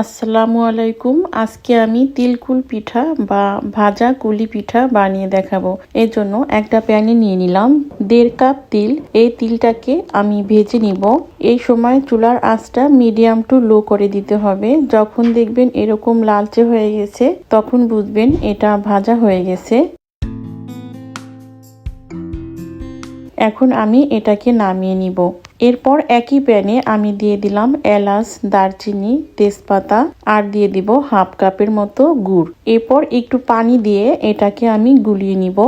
আসসালামু আলাইকুম। আজকে আমি তিলকুল পিঠা বা ভাজা কুলি পিঠা বানিয়ে দেখাবো। এর জন্য একটা প্যানে নিয়ে নিলাম দেড় কাপ তিল। এই তিলটাকে আমি ভেজে নিব। এই সময় চুলার আঁচটা মিডিয়াম টু লো করে দিতে হবে। যখন দেখবেন এরকম লালচে হয়ে গেছে, তখন বুঝবেন এটা ভাজা হয়ে গেছে। এখন আমি এটাকে নামিয়ে নিব। এরপর একই প্যানে আমি দিয়ে দিলাম এলাচ, দারচিনি, তেজপাতা আর দিয়ে দিব হাফ কাপের মতো গুড়। এরপর একটু পানি দিয়ে এটাকে আমি গুলিয়ে নিব।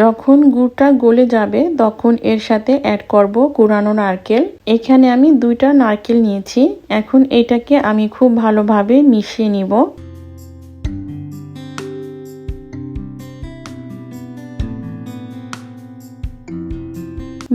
যখন গুড়টা গলে যাবে, তখন এর সাথে অ্যাড করব কুড়ানো নারকেল। এখানে আমি দুইটা নারকেল নিয়েছি। এখন এটাকে আমি খুব ভালোভাবে মিশিয়ে নিব।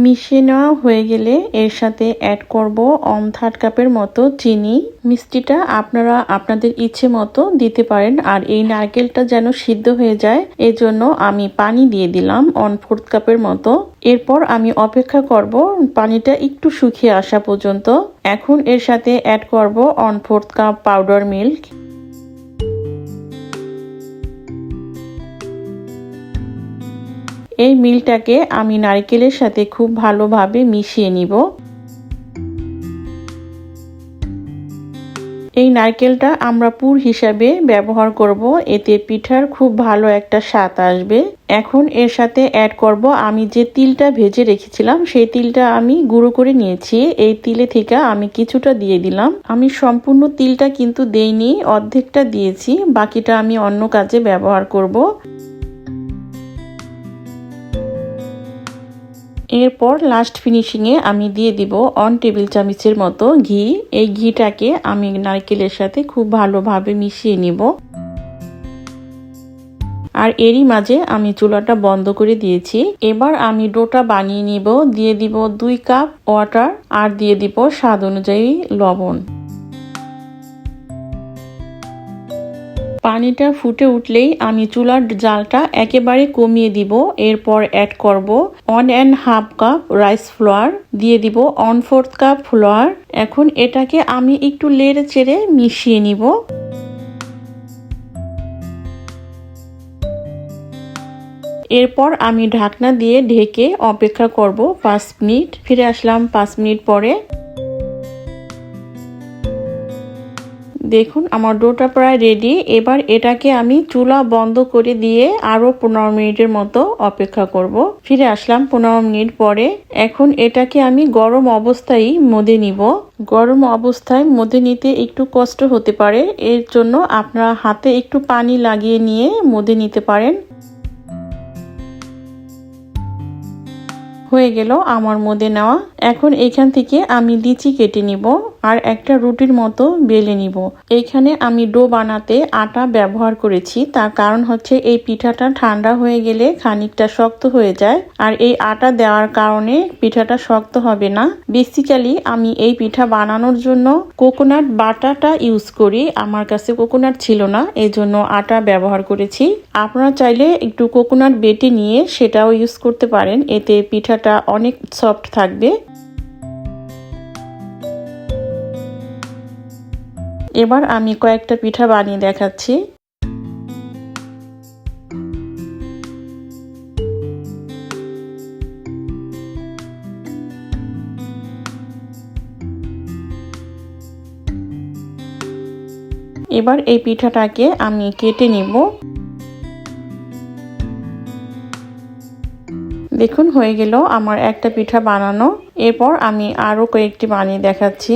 মিশিয়ে নেওয়া হয়ে গেলে এর সাথে অ্যাড করব অন থার্ড কাপের মতো চিনি। মিষ্টিটা আপনারা আপনাদের ইচ্ছে মতো দিতে পারেন আর এই নারকেলটা যেন সিদ্ধ হয়ে যায়, এজন্য আমি পানি দিয়ে দিলাম অন ফোর্থ কাপের মতো। এরপর আমি অপেক্ষা করব পানিটা একটু শুকিয়ে আসা পর্যন্ত। এখন এর সাথে অ্যাড করব one fourth cup powder milk এই মিলটাকে আমি নারকেলের সাথে খুব ভালোভাবে মিশিয়ে নিব। এই নারকেলটা আমরা পুর হিসাবে ব্যবহার করব, এতে পিঠার খুব ভালো একটা স্বাদ আসবে। এখন এর সাথে অ্যাড করব, আমি যে তিলটা ভেজে রেখেছিলাম, সেই তিলটা আমি গুঁড়ো করে নিয়েছি। এই তিলে থেকে আমি কিছুটা দিয়ে দিলাম। আমি সম্পূর্ণ তিলটা কিন্তু দেইনি, অর্ধেকটা দিয়েছি, বাকিটা আমি অন্য কাজে ব্যবহার করব। এরপর লাস্ট ফিনিশিংয়ে আমি দিয়ে দিব অন টেবিল চামিচের মতো ঘি। এই ঘিটাকে আমি নারকেলের সাথে খুব ভালোভাবে মিশিয়ে নিব। আর এরই মাঝে আমি চুলাটা বন্ধ করে দিয়েছি। এবার আমি ডোটা বানিয়ে নিব। দিয়ে দিব দুই কাপ ওয়াটার আর দিয়ে দিব স্বাদ অনুযায়ী লবণ। পানিটা ফুটে উঠলেই আমি চুলার জালটা একেবারে কমিয়ে দিব। এরপর অ্যাড করব one and half cup rice flour দিয়ে দিব ওয়ান ফোর্থ কাপ ফ্লোয়ার এখন এটাকে আমি একটু লেড়ে চেড়ে মিশিয়ে নিব। এরপর আমি ঢাকনা দিয়ে ঢেকে অপেক্ষা করব পাঁচ মিনিট। ফিরে আসলাম পাঁচ মিনিট পরে। দেখুন, আমার ডোটা প্রায় রেডি এবার এটাকে আমি চুলা বন্ধ করে দিয়ে আরও পনেরো মিনিটের মতো অপেক্ষা করব। ফিরে আসলাম পনেরো মিনিট পরে। এখন এটাকে আমি গরম অবস্থায় মদে নিব। গরম অবস্থায় মধ্যে নিতে একটু কষ্ট হতে পারে। এর জন্য আপনারা হাতে একটু পানি লাগিয়ে নিয়ে মদে নিতে পারেন। হয়ে গেল আমার মধ্যে নেওয়া। এখন এখান থেকে আমি লিচি কেটে নিব। আর একটা রুটির মতো বেলে নিব। এইখানে আমি ডো বানাতে আটা ব্যবহার করেছি। তার কারণ হচ্ছে এই পিঠাটা ঠান্ডা হয়ে গেলে খানিকটা শক্ত হয়ে যায়। আর এই আটা দেওয়ার কারণে পিঠাটা শক্ত হবে না। বেসিক্যালি আমি এই পিঠা বানানোর জন্য কোকোনাট বাটাটা ইউজ করি। আমার কাছে কোকোনাট ছিল না এই জন্য আটা ব্যবহার করেছি। আপনারা চাইলে একটু কোকোনাট বেটে নিয়ে সেটাও ইউজ করতে পারেন। এতে পিঠাটা অনেক সফট থাকবে। এবার আমি কয়েকটা পিঠা বানিয়ে দেখাচ্ছি। এবার এই পিঠাটাকে আমি কেটে নিব। দেখুন, হয়ে গেল আমার একটা পিঠা বানানো। এরপর আমি আরও কয়েকটি বানিয়ে দেখাচ্ছি।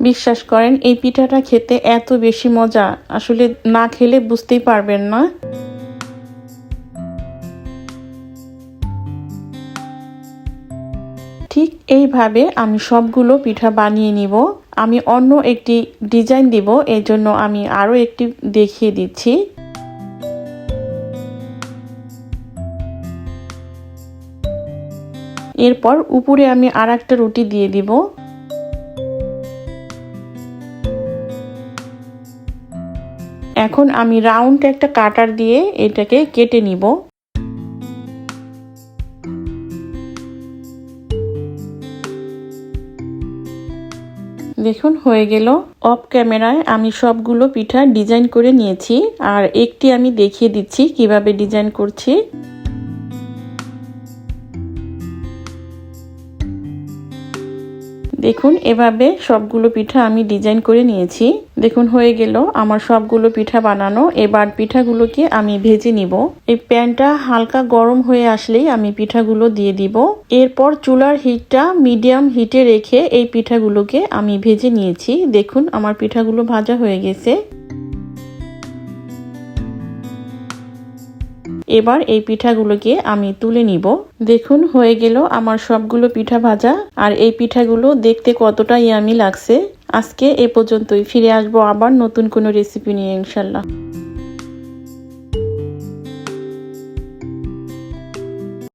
বিশ্বাস করেন, এই পিঠাটা খেতে এত বেশি মজা। আসলে না খেলে বুঝতেই পারবেন না। ঠিক এইভাবে আমি সবগুলো পিঠা বানিয়ে নিব। আমি অন্য একটি ডিজাইন দিব এই জন্য আমি আরও একটি দেখিয়ে দিচ্ছি। এরপর উপরে আমি আর একটা রুটি দিয়ে দিব। এখন আমি রাউন্ড একটা কাটার দিয়ে এটাকে কেটে নিব। দেখুন, হয়ে গেল। অফ ক্যামেরায় আমি সবগুলো পিঠা ডিজাইন করে নিয়েছি। আর একটি আমি দেখিয়ে দিচ্ছি কীভাবে ডিজাইন করছি। দেখুন, এভাবে সবগুলো পিঠা আমি ডিজাইন করে নিয়েছি। দেখুন, হয়ে গেল আমার সবগুলো পিঠা বানানো। এবার পিঠাগুলোকে আমি ভেজে নিব। এই প্যানটা হালকা গরম হয়ে আসলেই আমি পিঠাগুলো দিয়ে দিব। এরপর চুলার হিটটা মিডিয়াম হিটে রেখে এই পিঠাগুলোকে আমি ভেজে নিয়েছি। দেখুন, আমার পিঠাগুলো ভাজা হয়ে গেছে। এবার এই পিঠাগুলোকে আমি তুলে নিব। দেখুন, হয়ে গেল আমার সবগুলো পিঠা ভাজা। আর এই পিঠাগুলো দেখতে কতটা ইয়ামি লাগছে। আজকে এ পর্যন্তই। ফিরে আসব আবার নতুন কোনো রেসিপি নিয়ে, ইনশাল্লাহ।